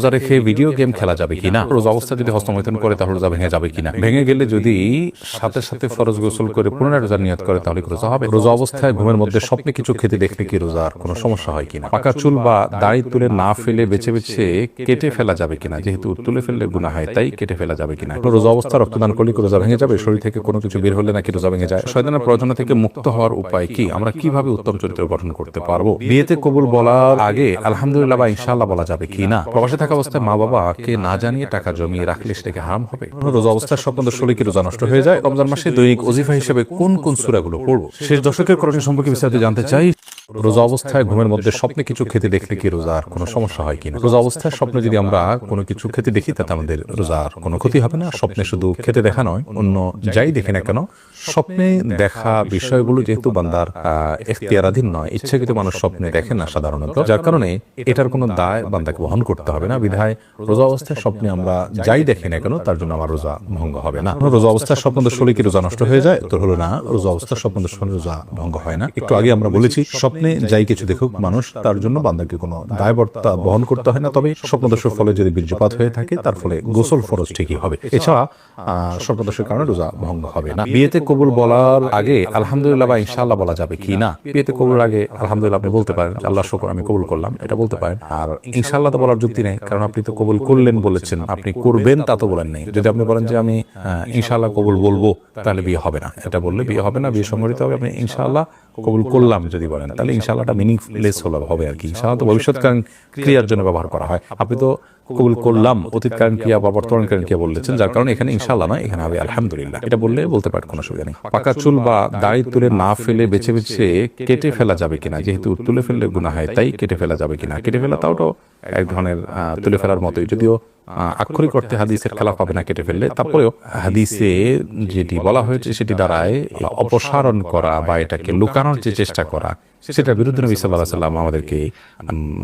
রোজা রেখে video game খেলা যাবে কিনা রোজা অবস্থা যদি হস্তমৈথুন করে, তাহলে রোজা ভেঙে যাবে কিনা ভেঙে গেলে যদি সাথে সাথে ফরজ গোসল করে পুনরায় রোজা নিয়ত করে, তাহলে রোজা হবে? রোজা অবস্থায় ঘুমের মধ্যে স্বপ্নে কিছু খেতে দেখলে কি রোজার কোনো সমস্যা হয় কিনা পাকা চুল বা দাড়ি তুলে না ফেলে বেছে বেছে কেটে ফেলা যাবে কিনা যেহেতু তুলে ফেললে গুণা হয়, তাই কেটে ফেলা যাবে কিনা রোজা অবস্থা রক্তদান করলে কি রোজা ভেঙে যাবে? শরীর থেকে কোনো কিছু বের হলে নাকি রোজা ভেঙে যায়? শয়তানের প্রয়োজনা থেকে মুক্ত হওয়ার উপায় কি? আমরা কীভাবে উত্তম চরিত্র গঠন করতে পারব? বিয়েতে কবুল বলার আগে আলহামদুলিল্লাহ বা ইনশাআল্লাহ বলা যাবে কি না? প্রবাসে থাকা অবস্থায় মা বাবা কে না জানিয়ে টাকা জমিয়ে রাখলে সেটাকে হারাম হবে? রোজা অবস্থার স্বপ্ন শরীর কি রোজা নষ্ট হয়ে যায়। রমজান মাসে দৈনিক অজিফা হিসেবে কোন কোন সুরাগুলো পড়ব? শেষ দশকের করণীয় সম্পর্কে বিস্তারিত জানতে চাই। রোজা অবস্থায় ঘুমের মধ্যে স্বপ্নে কিছু খেতে দেখলে কি রোজার কোনো সমস্যা হয় কিনা? রোজা অবস্থায় স্বপ্নে যদি আমরা কোনো কিছু খেতে দেখি, তাতে আমাদের রোজার কোনো ক্ষতি হবে না। স্বপ্নে শুধু খেতে দেখা নয়, অন্য যাই দেখি না কেন, স্বপ্নে দেখা বিষয়গুলো যেহেতু বান্দার এখতিয়ারাধীন নয়, ইচ্ছাকৃত মানুষ স্বপ্নে দেখে না সাধারণত। যার কারণে এটার কোনো দায় বান্দাকে বহন করতে হবে না। বিধায় রোজা অবস্থায় স্বপ্নে আমরা যাই দেখি না কেন, তার জন্য আমার রোজা ভঙ্গ হবে না। রোজা অবস্থার স্বপ্ন শরীর কি রোজা নষ্ট হয়ে যায়? তো হলো না, রোজা অবস্থার স্বপ্ন শরীর রোজা ভঙ্গ হয় না। একটু আগে আমরা বলেছি, স্বপ্নে যাই কিছু দেখুক মানুষ তার জন্য বান্দাকে কোনো দায়বর্তা বহন করতে হয় না। তবে স্বপ্নদোষের ফলে যদি বীর্যপাত হয়ে থাকে তার ফলে গোসল ফরজ ঠিকই হবে। এছাড়া আহ, স্বপ্নদোষের কারণে রোজা ভঙ্গ হবে না। বিয়েতে কবুল বলার আগে আলহামদুলিল্লাহ বা ইনশাআল্লাহ বলা যাবে কি না? বিয়েতে কবুল আগে আলহামদুলিল্লাহ আপনি বলতে পারেন আল্লাহ শুকর আমি কবুল করলাম এটা বলতে পারেন। আর ইনশাল্লাহ তো বলার যুক্তি নেই কারণ আপনি তো কবুল করলেন বলেছেন আপনি করবেন তা তো বলেন নেই। যদি আপনি বলেন যে আমি ইনশাল্লাহ কবুল বলব তাহলে বিয়ে হবে না। এটা বললে বিয়ে হবে না বিয়ে সংগঠিত হবে আপনি ইনশাল্লাহ কবুল করলাম যদি বলেন। তাহলে ইনশাআল্লাহটা মিনিংলেস হলো, হবে আর কি। ইনশাআল্লাহ তো ভবিষ্যৎকালীন ক্রিয়ার জন্য ব্যবহার করা হয়। আপনি তো কবুল করলাম, অতীতকালীন ক্রিয়া বা বর্তমানকালীন ক্রিয়া বলেছেন, যার কারণে এখানে ইনশাআল্লাহ নয়, এখানে হবে আলহামদুলিল্লাহ। এটা বললে বলতে পারেন, কোনো অসুবিধা নেই। পাকা চুল বা দাড়ি তুলে না ফেলে বেছে বেছে কেটে ফেলা যাবে কিনা, যেহেতু তুলে ফেললে গুণা হয়, তাই কেটে ফেলা যাবে কিনা। কেটে ফেলা তাও তো এক ধরনের তুলে ফেলার মতোই। যদিও আক্ষরিক অর্থে হাদিসের খেলা পাবে না কেটে ফেললে, তারপরেও হাদিসে যেটি বলা হয়েছে, সেটি দ্বারায় অপসারণ করা বা এটাকে লুকানোর যে চেষ্টা করা সেটার বিরুদ্ধে নবী সাল্লাহ সাল্লাম আমাদেরকে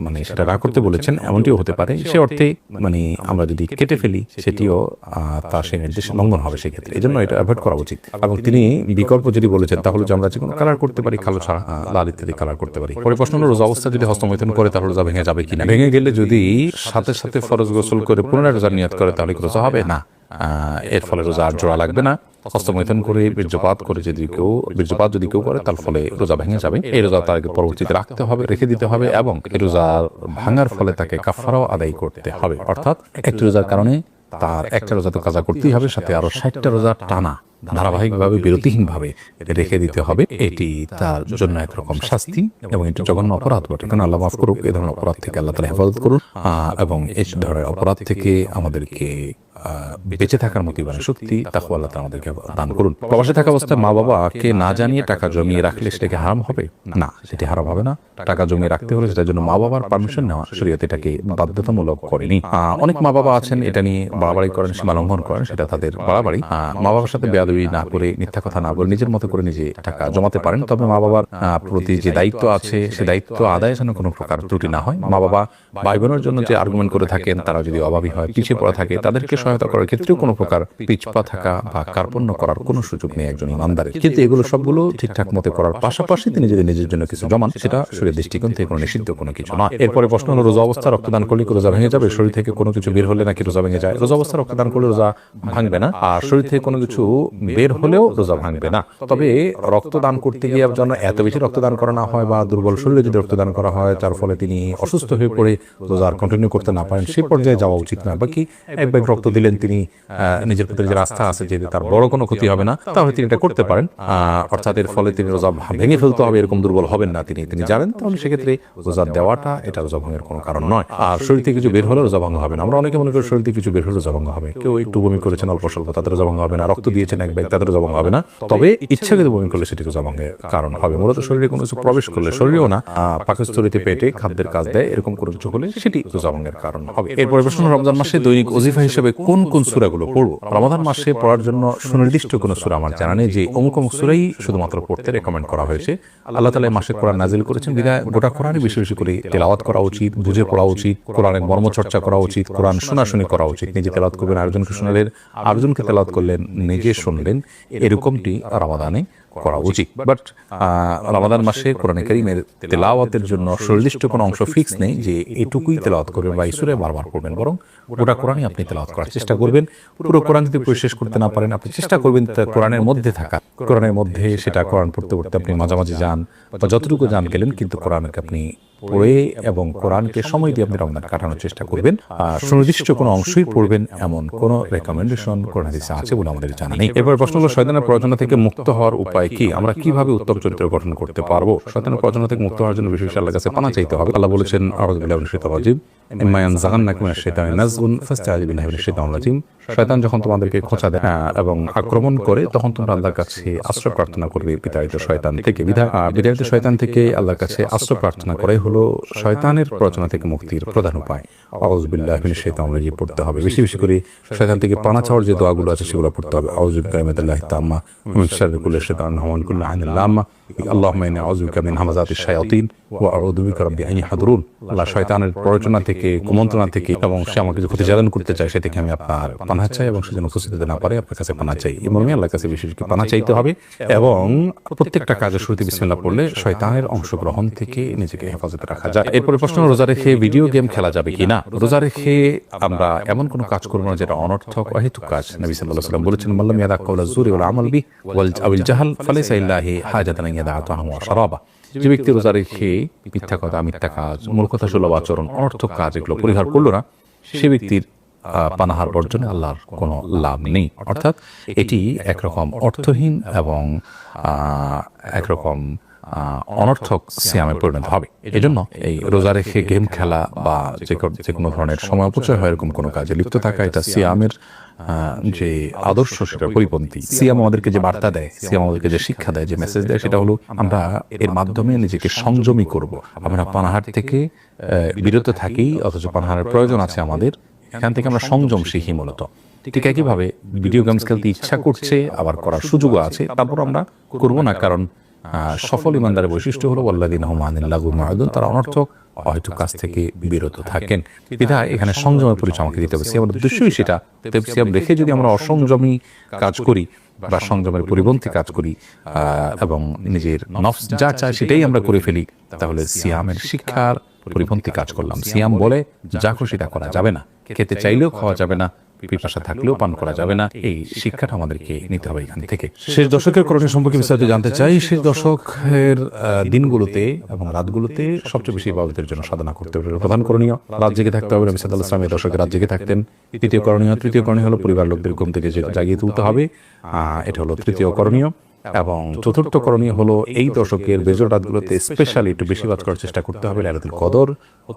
মানে সেটা না করতে বলেছেন এমনটিও হতে পারে। সে অর্থে মানে আমরা যদি কেটে ফেলি সেটিও তার সেই নির্দেশ লঙ্ঘন হবে সেক্ষেত্রে। এই জন্য এটা অ্যাভয়েড করা উচিত। এবং তিনি বিকল্প যদি বলেছেন তাহলে যে আমরা যে কোনো কালার করতে পারি কালো ছাড়া লাল ইত্যাদি কালার করতে পারি। পরে প্রশ্ন হলো রোজা অবস্থা যদি হস্তমৈথুন করে তাহলে রোজা ভেঙে যাবে কিনা ভেঙে গেলে যদি সাথে সাথে ফরজ গোসল করে পুনরায় রোজা নিয়ত করে তাহলে কি রোজা হবে? না। এর ফলে রোজা আর জোড়া লাগবে না। হস্তমৈথুন করে বীর্যপাত করে যদি কেউ বীর্যপাত যদি কেউ করে, তার ফলে রোজা ভেঙে যাবে। এই রোজা তাকে পরবর্তীতে রাখতে হবে, রেখে দিতে হবে এবং এই রোজা ভাঙার ফলে তাকে কাফারাও আদায় করতে হবে। অর্থাৎ একটি রোজার কারণে তার একটা রোজা তো কাজা করতেই হবে, সাথে আরও ষাটটা রোজা টানা, ধারাবাহিকভাবে বিরতিহীনভাবে রেখে দিতে হবে। এটি তার জন্য একরকম শাস্তি এবং এটি জঘন্য অপরাধ বটে। কারণ আল্লাহ মাফ করুক, এ ধরনের অপরাধ থেকে আল্লাহ তালা হেফাজত করুন এবং এই ধরনের অপরাধ থেকে আমাদেরকে বেঁচে থাকার মতো ইমানের শক্তি তাকে আল্লাহ আমাদেরকে দান করুন। প্রবাসে থাকা অবস্থায় মা বাবাকে না জানিয়ে টাকা জমিয়ে রাখলে সেটাকে হারাম হবে? না, সেটি হারাম হবে না। টাকা জমিয়ে রাখতে হলে সেটার জন্য মা বাবার পারমিশন নেওয়া শরীয়ত এটাকে বাধ্যতামূলক করেনি। অনেক মা বাবা আছেন, এটা নিয়ে বাড়াবাড়ি করেন, সীমা লঙ্ঘন করেন, সেটা তাদের বাড়াবাড়ি। মা বাবার সাথে বেয়াদবি না করে, মিথ্যা কথা না বলে নিজের মতো করে নিজে টাকা জমাতে পারেন। তবে মা বাবার প্রতি যে দায়িত্ব আছে, সে দায়িত্ব আদায় যেন কোনো প্রকার ত্রুটি না হয়। মা বাবা ভাই বোনের জন্য যে আর্গুমেন্ট করে থাকেন তারা যদি অভাবী হয়, পিছিয়ে পড়া থাকে, তাদেরকে সহায়তা করার ক্ষেত্রেও কোনো প্রকার পিছপা থাকা বা কার্পণ্য করার কোনো সুযোগ নেই একজন ইমানদারের। কিন্তু এগুলো সবগুলো ঠিকঠাক মতো করার পাশাপাশি তিনি যদি নিজের জন্য কিছু জমান সেটা শরীরের দৃষ্টিকোণ থেকে কোনো নিষিদ্ধ কোনো কিছু নয় এরপরে প্রশ্ন হলো রোজা অবস্থা রক্তদান করলে রোজা ভেঙে যাবে? শরীর থেকে কোনো কিছু বের হলে নাকি রোজা ভেঙে যায়? রোজা অবস্থা রক্তদান করলে রোজা ভাঙবে না। আর শরীর থেকে কোনো কিছু বের হলেও রোজা ভাঙবে না। তবে রক্তদান করতে গিয়ে যেন এত বেশি রক্তদান করা না হয় বা দুর্বল শরীরে যদি রক্তদান করা হয় তার ফলে তিনি অসুস্থ হয়ে পড়ে রোজা আর কন্টিনিউ করতে না পারেন সেই পর্যায়ে যাওয়া উচিত না। বাকি এক ব্যাগ রক্ত দিলেন তিনি নিজের প্রতি যে রাস্তা আছে যে তার বড় কোনো ক্ষতি হবে না, তাহলে তিনি এটা করতে পারেন। অর্থাৎ এর ফলে তিনি রোজা ভেঙে ফেলতে হবে, এরকম দুর্বল হবেন না তিনি। তিনি জানেন, তাহলে সেক্ষেত্রে রোজা দেওয়াটা এটা রোজা ভঙ্গের কোনো কারণ নয়। আর শরীর থেকে কিছু বের হলে রোজা ভঙ্গ হবে না। আমরা অনেকে মনে করি শরীর থেকে কিছু বের হলে রোজা ভঙ্গ হবে। কেউ একটু বমি করেছেন, অল্প স্বল্প তাদের রোজা ভঙ্গ হবে না। রক্ত দিয়েছেন এক ব্যাগ তাদের রোজা ভঙ্গ হবে না। তবে ইচ্ছাকৃত বমি করলে সেটি রোজা ভঙ্গের কারণ হবে। মূলত শরীরে কোনো কিছু প্রবেশ করলে শরীরেও না পাকস্থলিতে পেটে খাদ্যের কাজ দেয়, এরকম কোনো কিছু হলে সেটি রোজা ভঙ্গের কারণ হবে। এরপরে প্রশ্ন, রমজান মাসে দৈনিক ওজিফা হিসেবে কোন কোন সুরাগুলো পড়ব? রমাদান মাসে পড়ার জন্য সুনির্দিষ্ট কোনো সুরা আমার জানা নেই, যে অমুক অমুক সুরাই শুধুমাত্র পড়তে রেকমেন্ড করা হয়েছে। আল্লাহ তালা এই মাসে কোরআন নাজিল করেছেন, বিধায় গোটা কোরআনই বেশি বেশি করে তেলাওয়াত করা উচিত, বুঝে পড়া উচিত, কোরআনের মর্মচর্চা করা উচিত, কোরআন শোনাশুনি করা উচিত, নিজে তেলাওয়াত করবেন, আরেকজনকে শোনালেন, আরেকজনকে তেলাওয়াত করলেন, নিজে শুনলেন, এরকমটি রমাদানে করা উচিত। বাট রমাদান মাসে কোরআন করিমের তেলাওয়াতের জন্য সুনির্দিষ্ট কোনো অংশ ফিক্স নেই যে এটুকুই তেলাওয়াত করবেন বা ইসুরে বারবার করবেন বরং গোটা কোরআনই আপনি তেলাওয়াত করার চেষ্টা করবেন। পুরো কোরআন যদি শেষ করতে না পারেন আপনি চেষ্টা করবেন তা কোরআনের মধ্যে থাকা কোরআনের মধ্যে সেটা কোরআন পড়তে পড়তে আপনি মাঝামাঝি যান বা যতটুকু যান গেলেন কিন্তু কোরআনকে আপনি পড়ে এবং কোরআনকে সময় দিয়ে আপনি রমজান কাটানোর চেষ্টা করবেন। আর সুনির্দিষ্ট কোনো অংশই পড়বেন এমন কোন রেকমেন্ডেশন কোরআন হাদিসে আছে বলে আমাদের জানা নেই। এবার প্রশ্ন হলো শয়তানের প্রয়োজনা থেকে মুক্ত হওয়ার উপায় কি? আমরা কীভাবে উত্তম চরিত্র গঠন করতে পারব? শয়তানের প্রয়োজনা থেকে মুক্ত হওয়ার জন্য বিশেষ আল্লাহ কাছে পানা চাইতে হবে। আল্লাহ বলেছেন আউযুবিল্লাহি শয়তান যখন তোমাদেরকে খোঁচা দেয় এবং আক্রমণ করে তখন তোমরা আল্লাহর কাছে আশ্রয় প্রার্থনা করবে। বিতাড়িত শয়তান থেকে বিধা- আহ, বিতাড়িত শয়তান থেকে আল্লাহর কাছে আশ্রয় প্রার্থনা করাই হলো শয়তানের প্রচনা থেকে মুক্তির প্রধান উপায়। আউজবিল্লাহ মিনাশ অনুযায়ী পড়তে হবে। বেশি বেশি করে শয়তান থেকে পানা চাওয়ার যে দোয়াগুলো আছে সেগুলো পড়তে হবে। আউযুবিল্লাহি কালিমাতিল্লাহি তাম্মা মিন শাররি কুল্লি শাইতানিন ওয়া আল্লাহ শয়তানের প্ররোচনা থেকে কুমন্ত্রণা থেকে এবং সে আমাকে যে করতে চায় সে থেকে আমি আপনার পানা চাই এবং না পারে আপনার কাছে পানা চাই আল্লাহর কাছে বিশেষ পানা চাইতে হবে এবং প্রত্যেকটা কাজের শুরুতে বিসমিল্লাহ পড়লে শয়তানের অংশগ্রহণ থেকে নিজেকে হেফাজতে রাখা যায়। এরপরে প্রশ্ন, রোজা রেখে ভিডিও গেম খেলা যাবে কিনা রোজা রেখে আমরা এমন কোনো কাজ করব না যেটা অনর্থক, অহেতুক কাজ। নবী আলাইহি সাল্লাম বলেছেন মাল্লাম কাওলা জুরি ওয়াল আমাল বি ওয়াল জাহাল, ফালাইসা ইল্লাহি হাজাতান ইয়াদা আতাহু ওয়া শারাবা। যে ব্যক্তি রোজা রেখে মিথ্যা কথা মিথ্যা কাজ মূর্খতা সুলভ আচরণ অনর্থক কাজ এগুলো পরিহার করল না সে ব্যক্তির পানাহার বর্জনে আল্লাহর কোনো লাভ নেই। অর্থাৎ এটি একরকম অর্থহীন এবং একরকম অনর্থক সিয়ামে পরিণত হবে। এজন্য এই রোজা রেখে গেম খেলা বা যে কোনো ধরনের সময় অপচয় হয় এরকম কোনো কাজে লিপ্ত থাকা এটা সিয়ামের যে আদর্শ সেটার পরিপন্থী। সিয়াম আমাদেরকে যে বার্তা দেয় সিয়াম আমাদেরকে যে শিক্ষা দেয় যে মেসেজ দেয় সেটা হলো আমরা এর মাধ্যমে নিজেকে সংযমী করব। আমরা পানাহার থেকে বিরত থাকি অথচ পানাহারের প্রয়োজন আছে আমাদের। এখান থেকে আমরা সংযম শিখি মূলত। ঠিক একইভাবে ভিডিও গেমস খেলতে ইচ্ছা করছে আবার করার সুযোগও আছে তারপর আমরা করব না কারণ আহ, সফল ইমানদারের বৈশিষ্ট্য হলো রহমানিল্লাহু মাহুদুন তারা অনর্থক হয়তো কাজ থেকে বিরত থাকেন। বিধায় এখানে সংযমের পরিচয় আমাকে দিতে হবে। সিয়ামের উদ্দেশ্যই সেটা। তেব সিয়াম রেখে যদি আমরা অসংযমী কাজ করি বা সংযমের পরিপন্থী কাজ করি এবং নিজের নফস যা চায় সেটাই আমরা করে ফেলি। তাহলে সিয়ামের শিক্ষার পরিপন্থী কাজ করলাম। সিয়াম বলে যা খুশি তা করা যাবে না। খেতে চাইলেও খাওয়া যাবে না। পিপাসা থাকলেও পান করা যাবে না। এই শিক্ষাটা আমাদেরকে নিতে হবে এখান থেকে। শেষ দশকের করণীয় সম্পর্কে বিস্তারিত জানতে চাই। শেষ দশকের দিনগুলোতে এবং রাতগুলোতে সবচেয়ে বেশি ইবাদতের জন্য সাধনা করতে হবে। প্রধান করণীয় রাত জেগে থাকতে হবে। রমিসাদ সাল্লাল্লাহু ইসলামের দশকে রাত জেগে থাকতেন। তৃতীয় করণীয় তৃতীয় করণীয় হলো পরিবার লোকদের ঘুম থেকে জাগিয়ে তুলতে হবে। এটা হলো তৃতীয় করণীয়। এবং চতুর্থ করণীয় হলো এই দশকের বেজর রাতগুলোতে স্পেশালি একটু বেশি বাদ করার চেষ্টা করতে হবে, লাইলাতুল কদর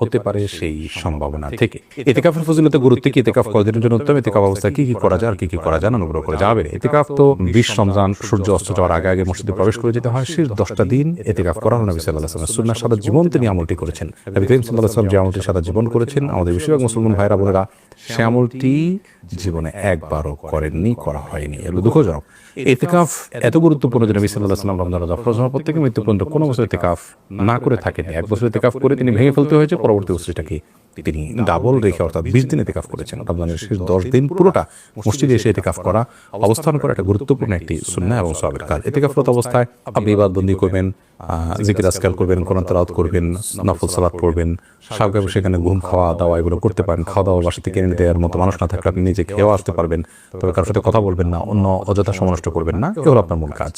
হতে পারে সেই সম্ভাবনা থেকে। এতেকাফের ফজিলতে গুরুত্ব কি? এতেকাফ কদিনের জন্য উত্তম? এতেকাফ অবস্থায় কি কি করা যায় আর কি কি করা যায়? অনুগ্রহ করে যাবে এতেকাফ তো বিশ রমজান, সূর্য অস্ত যাওয়ার আগে আগে মসজিদে প্রবেশ করে যেতে হয়। শেষ দশটা দিন এতেকাফ করানো নবী সাল্লাহ সাল্লাম সুন্নাহ সাদা জীবন তিনি আমলটি করেছেন। নবী করিম সাল্লাহ সাল্লাম যে আমলটি সাদা জীবন করেছেন, আমাদের বেশিরভাগ মুসলমান ভাইরা বোনেরা সে আমলটি জীবনে একবারও করেননি, করা হয়নি। এগুলো দুঃখজনক। এতেকাফ এত গুরুত্বপূর্ণ যে নবী সাল্লাহ সাল্লাম রমজান রোজা ফরজ হওয়ার পর থেকে মৃত্যু পর্যন্ত কোনো বছর তেকাফ না করে থাকেনি। এক বছর এতেকাফ করে তিনি ভেঙে ফেলতে হয়েছে পরবর্তী বছরটাকে তিনি ডাবল রেখে অর্থাৎ বিশ দিন এতেকাফ করেছেন। রমজানের শেষ দশ দিন পুরোটা মসজিদে এসে এতেকাফ করা অবস্থান করা একটা গুরুত্বপূর্ণ একটি সুন্না এবং সবের কাজ। এতেকাফরত অবস্থায় আপনি ইবাদবন্দি করবেন আহ, জিকির আজকাল করবেন কোরআন তালাত করবেন নফল সালাত পড়বেন স্বাভাবিক সেখানে ঘুম খাওয়া দাওয়া এগুলো করতে পারেন খাওয়া দাওয়া বাসা থেকে এনে দেওয়ার মতো মানুষ না থাকলে আপনি নিজে খেয়েও আসতে পারবেন। তবে কারোর সাথে কথা বলবেন না অন্য অযথা সমনষ্ট করবেন না এগুলো আপনার মূল কাজ।